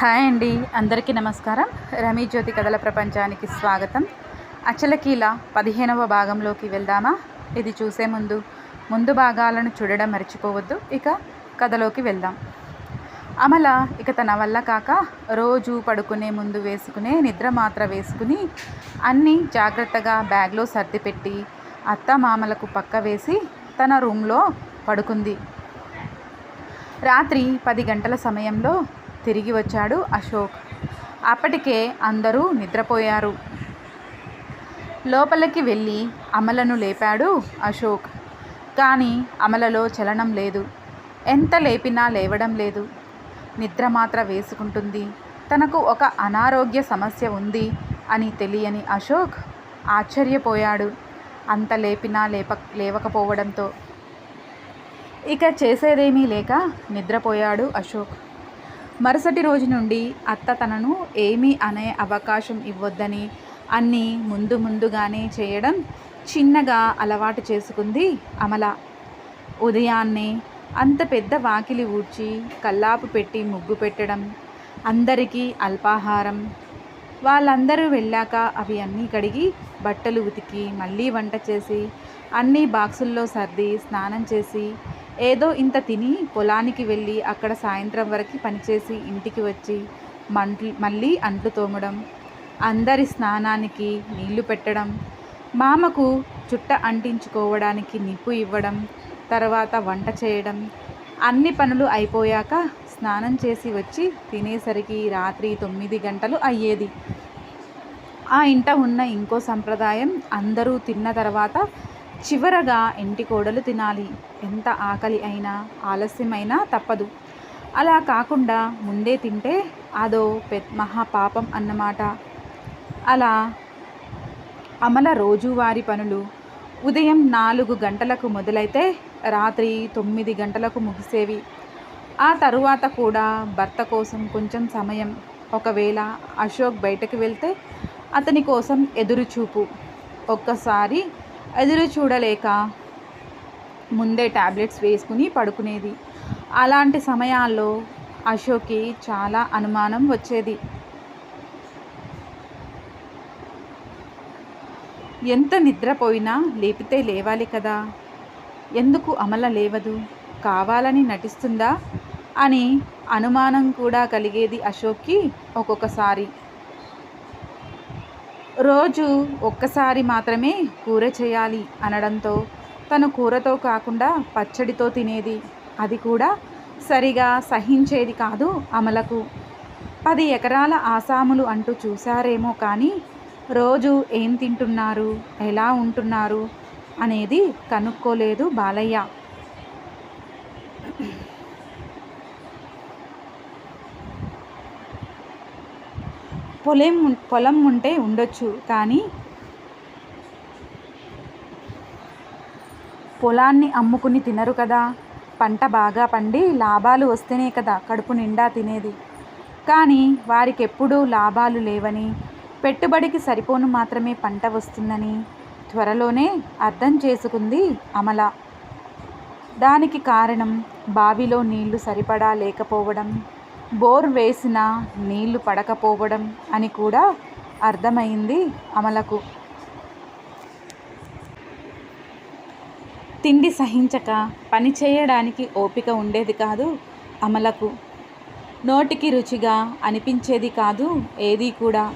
Hi అండి అందరికీ నమస్కారం. రమీ జ్యోతి కథల ప్రపంచానికి స్వాగతం. అచలకీల పదిహేనవ భాగంలోకి వెళ్దామా? ఇది చూసే ముందు ముందు భాగాలను చూడడం మర్చిపోవద్దు. ఇక కథలోకి వెళ్దాం. అమల ఇక తన వల్ల కాక రోజు పడుకునే ముందు వేసుకునే నిద్ర మాత్ర వేసుకుని అన్నీ జాగ్రత్తగా బ్యాగ్లో సర్దిపెట్టి అత్త మామలకు పక్క వేసి తన రూమ్లో పడుకుంది. రాత్రి పది గంటల సమయంలో తిరిగి వచ్చాడు అశోక్. అప్పటికే అందరూ నిద్రపోయారు. లోపలికి వెళ్ళి అమలను లేపాడు అశోక్. కానీ అమలలో చలనం లేదు. ఎంత లేపినా లేవడం లేదు. నిద్ర మాత్ర వేసుకుంటుంది. తనకు ఒక అనారోగ్య సమస్య ఉంది అని తెలియని అశోక్ ఆశ్చర్యపోయాడు. అంత లేపినా లేప లేవకపోవడంతో. ఇక చేసేదేమీ లేక నిద్రపోయాడు అశోక్. మరుసటి రోజు నుండి అత్త తనను ఏమీ అనే అవకాశం ఇవ్వొద్దని అన్నీ ముందు ముందుగానే చేయడం చిన్నగా అలవాటు చేసుకుంది అమల. ఉదయాన్నే అంత పెద్ద వాకిలి ఊడ్చి కల్లాపు పెట్టి ముగ్గు పెట్టడం అందరికీ అల్పాహారం. వాళ్ళందరూ వెళ్ళాక అవి అన్నీ కడిగి బట్టలు ఉతికి మళ్ళీ వంట చేసి అన్నీ బాక్సుల్లో సర్ది స్నానం చేసి ఏదో ఇంత తిని పొలానికి వెళ్ళి అక్కడ సాయంత్రం వరకు పనిచేసి ఇంటికి వచ్చి మంట్లు మళ్ళీ అంట్లు తోమడం అందరి స్నానానికి నీళ్ళు పెట్టడం మామకు చుట్ట అంటించుకోవడానికి నిప్పు ఇవ్వడం తర్వాత వంట చేయడం అన్ని పనులు అయిపోయాక స్నానం చేసి వచ్చి తినేసరికి రాత్రి తొమ్మిది గంటలు అయ్యేది. ఆ ఇంట ఉన్న ఇంకో సంప్రదాయం అందరూ తిన్న తర్వాత చివరగా ఇంటి కోడలు తినాలి. ఎంత ఆకలి అయినా ఆలస్యమైనా తప్పదు. అలా కాకుండా ముందే తింటే అదో పెద్ద మహాపాపం అన్నమాట. అలా అమల రోజువారి పనులు ఉదయం నాలుగు గంటలకు మొదలైతే రాత్రి తొమ్మిది గంటలకు ముగిసేవి. ఆ తరువాత కూడా భర్త కోసం కొంచెం సమయం. ఒకవేళ అశోక్ బయటకు వెళ్తే అతని కోసం ఎదురుచూపు. ఒక్కసారి ఎదురు చూడలేక ముందే ట్యాబ్లెట్స్ వేసుకుని పడుకునేది. అలాంటి సమయాల్లో అశోక్కి చాలా అనుమానం వచ్చేది. ఎంత నిద్రపోయినా లేపితే లేవాలి కదా? ఎందుకు అమల లేవదు? కావాలని నటిస్తుందా? అని అనుమానం కూడా కలిగేది అశోక్కి ఒక్కొక్కసారి. రోజు ఒక్కసారి మాత్రమే కూర చేయాలి అనడంతో తను కూరతో కాకుండా పచ్చడితో తినేది. అది కూడా సరిగా సహించేది కాదు అమలకు. పది ఎకరాల ఆసాములు అంటూ చూశారేమో కానీ రోజు ఏం తింటున్నారు ఎలా ఉంటున్నారు అనేది కనుక్కోలేదు బాలయ్య. పొలం పొలం ఉంటే ఉండొచ్చు కానీ పొలాన్ని అమ్ముకుని తినరు కదా. పంట బాగా పండి లాభాలు వస్తేనే కదా కడుపు నిండా తినేది. కానీ వారికి ఎప్పుడూ లాభాలు లేవని పెట్టుబడికి సరిపోను మాత్రమే పంట వస్తుందని త్వరలోనే అర్థం చేసుకుంది అమల. దానికి కారణం బావిలో నీళ్ళు సరిపడా లేకపోవడం. బోర్ వేసిన నీళ్ళు పడకపోవడం అని కూడా అర్థమైంది అమలకు. తిండి సహించక పని చేయడానికి ఓపిక ఉండేది కాదు అమలకు. నోటికి రుచిగా అనిపించేది కాదు ఏది కూడా.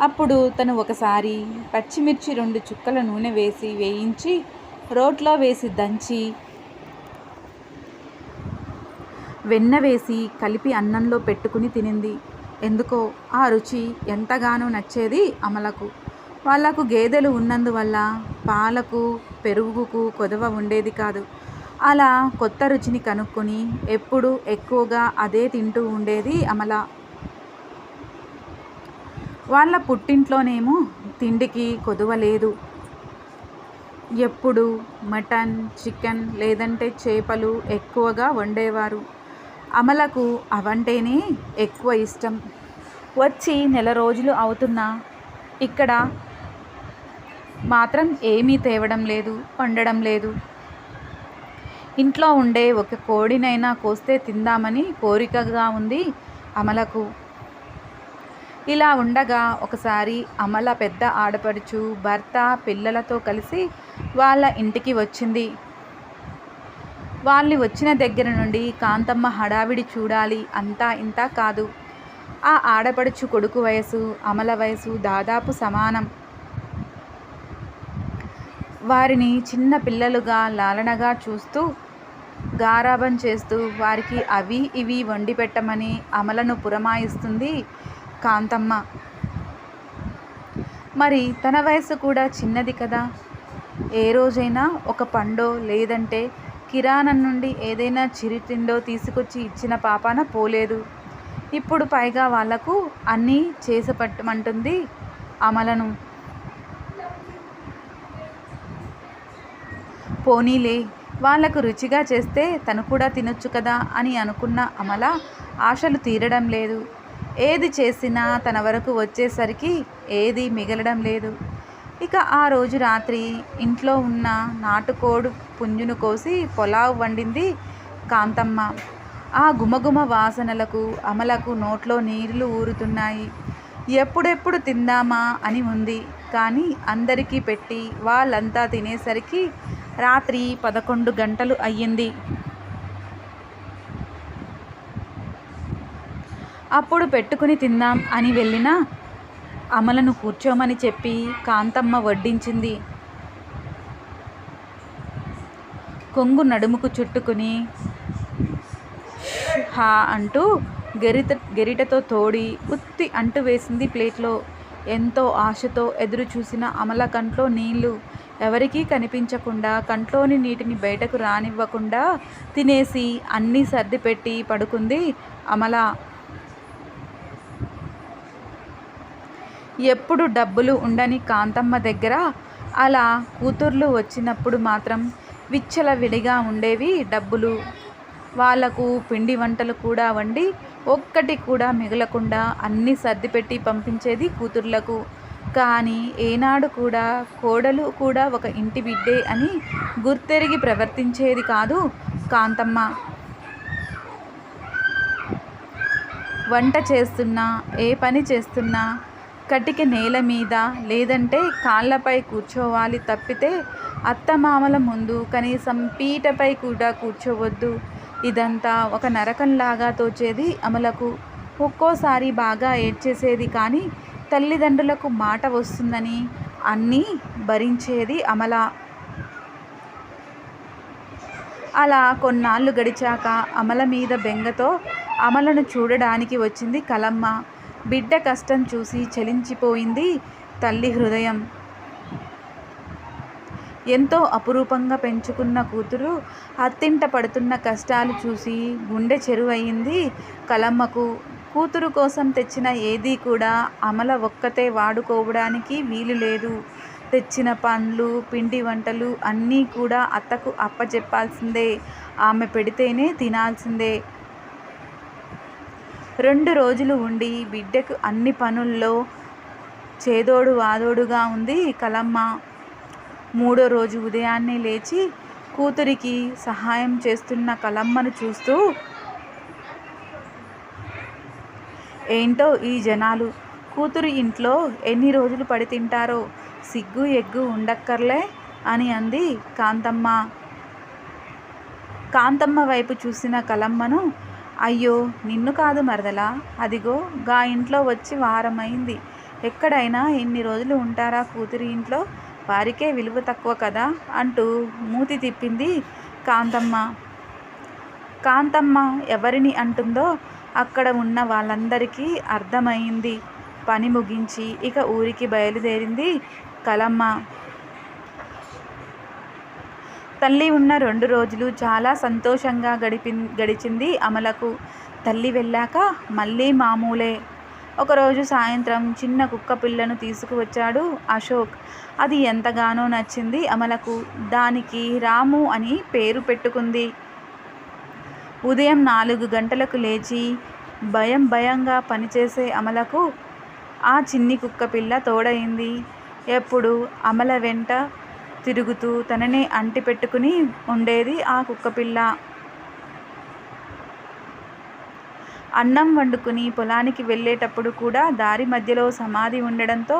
అప్పుడు తను ఒకసారి పచ్చిమిర్చి రెండు చుక్కల నూనె వేసి వేయించి రోట్లో వేసి దంచి వెన్న వేసి కలిపి అన్నంలో పెట్టుకుని తినింది. ఎందుకో ఆ రుచి ఎంతగానో నచ్చేది అమలకు. వాళ్ళకు గేదెలు ఉన్నందువల్ల పాలకు పెరుగుకు కొదవ ఉండేది కాదు. అలా కొత్త రుచిని కనుక్కొని ఎప్పుడు ఎక్కువగా అదే తింటూ ఉండేది అమల. వాళ్ళ పుట్టింట్లోనేమో తిండికి కొదువ లేదు. ఎప్పుడు మటన్ చికెన్ లేదంటే చేపలు ఎక్కువగా వండేవారు. అమలకు అవంటేనే ఎక్కువ ఇష్టం. వచ్చి నెల రోజులు అవుతున్నా ఇక్కడ మాత్రం ఏమీ తేవడం లేదు వండడం లేదు. ఇంట్లో ఉండే ఒక కోడినైనా కోస్తే తిందామని కోరికగా ఉంది అమలకు. ఇలా ఉండగా ఒకసారి అమల పెద్ద ఆడపడుచు భర్త పిల్లలతో కలిసి వాళ్ళ ఇంటికి వచ్చింది. వాళ్ళు వచ్చిన దగ్గర నుండి కాంతమ్మ హడావిడి చూడాలి అంతా ఇంతా కాదు. ఆ ఆడపడుచు కొడుకు వయసు అమల వయసు దాదాపు సమానం. వారిని చిన్న పిల్లలుగా లాలనగా చూస్తూ గారాబం చేస్తూ వారికి అవి ఇవి వండి పెట్టమని అమలను పురమాయిస్తుంది కాంతమ్మ. మరి తన వయసు కూడా చిన్నది కదా? ఏ రోజైనా ఒక పండో లేదంటే కిరాణం నుండి ఏదైనా చిరుతిండో తీసుకొచ్చి ఇచ్చిన పాపాన పోలేదు. ఇప్పుడు పైగా వాళ్ళకు అన్నీ చేసి పట్టమంటుంది అమలను. పోనీలే వాళ్ళకు రుచిగా చేస్తే తను కూడా తినొచ్చు కదా అని అనుకున్న అమల ఆశలు తీరడం లేదు. ఏది చేసినా తన వరకు వచ్చేసరికి ఏది మిగలడం లేదు. ఇక ఆ రోజు రాత్రి ఇంట్లో ఉన్న నాటుకోడు పుంజును కోసి పొలావ్ వండింది కాంతమ్మ. ఆ గుమగుమ వాసనలకు అమలకు నోట్లో నీళ్ళు ఊరుతున్నాయి. ఎప్పుడెప్పుడు తిందామా అని ఉంది. కానీ అందరికీ పెట్టి వాళ్ళంతా తినేసరికి రాత్రి పదకొండు గంటలు అయ్యింది. అప్పుడు పెట్టుకుని తిందాం అని వెళ్ళినా అమలను కూర్చోమని చెప్పి కాంతమ్మ వడ్డించింది. కొంగు నడుముకు చుట్టుకుని హా అంటూ గరిట గరిటతో తోడి ఉత్తి అంటు వేసింది ప్లేట్లో. ఎంతో ఆశతో ఎదురు చూసిన అమల కంట్లో నీళ్ళు ఎవరికీ కనిపించకుండా కంట్లోని నీటిని బయటకు రానివ్వకుండా తినేసి అన్నీ సర్దిపెట్టి పడుకుంది అమల. ఎప్పుడు డబ్బులు ఉండని కాంతమ్మ దగ్గర? అలా కూతుర్లు వచ్చినప్పుడు మాత్రం విచ్చల విడిగా ఉండేవి డబ్బులు. వాళ్ళకు పిండి వంటలు కూడా వండి ఒక్కటి కూడా మిగలకుండా అన్నీ సర్దిపెట్టి పంపించేది కూతుర్లకు. కానీ ఏనాడు కూడా కోడలు కూడా ఒక ఇంటి బిడ్డే అని గుర్తెరిగి ప్రవర్తించేది కాదు కాంతమ్మ. వంట చేస్తున్నా ఏ పని చేస్తున్నా కటిక నేల మీద లేదంటే కాళ్ళపై కూర్చోవాలి తప్పితే అత్తమామల ముందు కనీసం పీటపై కూడా కూర్చోవద్దు. ఇదంతా ఒక నరకంలాగా తోచేది అమలకు. ఒక్కోసారి బాగా ఏడ్చేసేది కానీ తల్లిదండ్రులకు మాట వస్తుందని అన్నీ భరించేది అమల. అలా కొన్నాళ్ళు గడిచాక అమల మీద బెంగతో అమలను చూడడానికి వచ్చింది కలమ్మ. బిడ్డ కష్టం చూసి చలించిపోయింది తల్లి హృదయం. ఎంతో అపురూపంగా పెంచుకున్న కూతురు అత్తింట పడుతున్న కష్టాలు చూసి గుండె చెరువయింది కలమ్మకు. కూతురు కోసం తెచ్చిన ఏదీ కూడా అమల ఒక్కతే వాడుకోవడానికి వీలు లేదు. తెచ్చిన పండ్లు పిండి వంటలు అన్నీ కూడా అత్తకు అప్పచెప్పాల్సిందే ఆమె పెడితేనే తినాల్సిందే. రెండు రోజులు ఉండి బిడ్డకు అన్ని పనుల్లో చేదోడు వాదోడుగా ఉంది. కలమ్మ మూడో రోజు ఉదయాన్నే లేచి కూతురికి సహాయం చేస్తున్న కలమ్మను చూస్తూ ఏంటో ఈ జనాలు? కూతురు ఇంట్లో ఎన్ని రోజులు పడి తింటారో? సిగ్గు ఎగ్గు ఉండక్కర్లే అని అంది కాంతమ్మ. కాంతమ్మ వైపు చూసిన కలమ్మను అయ్యో నిన్ను కాదు మరదలా. అదిగో గా ఇంట్లో వచ్చి వారమైంది. ఎక్కడైనా ఎన్ని రోజులు ఉంటారా కూతురి ఇంట్లో? వారికే విలువ తక్కువ కదా? అంటూ మూతి తిప్పింది కాంతమ్మ. కాంతమ్మ ఎవరిని అంటుందో అక్కడ ఉన్న వాళ్ళందరికీ అర్థమైంది. పని ముగించి ఇక ఊరికి బయలుదేరింది కలమ్మ. తల్లి ఉన్న రెండు రోజులు చాలా సంతోషంగా గడిపి గడిచింది అమలకు. తల్లి వెళ్ళాక మళ్ళీ మామూలే. ఒకరోజు సాయంత్రం చిన్న కుక్క పిల్లను తీసుకువచ్చాడు అశోక్. అది ఎంతగానో నచ్చింది అమలకు. దానికి రాము అని పేరు పెట్టుకుంది. ఉదయం నాలుగు గంటలకు లేచి భయం భయంగా పనిచేసే అమలకు ఆ చిన్ని కుక్క పిల్ల తోడైంది ఎప్పుడు? అమల వెంట తిరుగుతూ తననే అంటి పెట్టుకుని ఉండేది ఆ కుక్కపిల్ల అన్నం వండుకుని పొలానికి వెళ్ళేటప్పుడు కూడా దారి మధ్యలో సమాధి ఉండడంతో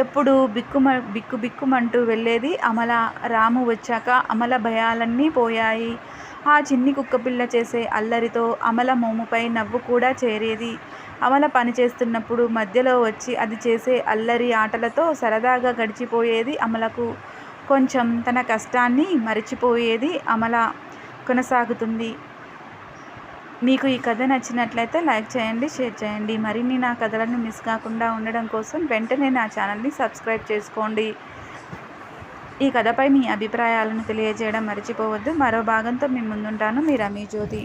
ఎప్పుడు బిక్కుమ బిక్కు బిక్కుమంటూ వెళ్ళేది అమల. రాము వచ్చాక అమల భయాలన్నీ పోయాయి. ఆ చిన్ని కుక్కపిల్ల చేసే అల్లరితో అమల మోముపై నవ్వు కూడా చేరేది. అమల పని చేస్తున్నప్పుడు మధ్యలో వచ్చి అది చేసే అల్లరి ఆటలతో సరదాగా గడిచిపోయేది అమలకు. కొంచెం తన కష్టాన్ని మరిచిపోయేది అమల కొనసాగుతుంది. మీకు ఈ కథ నచ్చినట్లయితే లైక్ చేయండి షేర్ చేయండి. మరిన్ని నా కథలను మిస్ కాకుండా ఉండడం కోసం వెంటనే నా ఛానల్ని సబ్స్క్రైబ్ చేసుకోండి. ఈ కథపై మీ అభిప్రాయాలను తెలియజేయడం మర్చిపోవద్దు. మరో భాగంతో మీ ముందుంటాను. మీ రమీ జ్యోతి.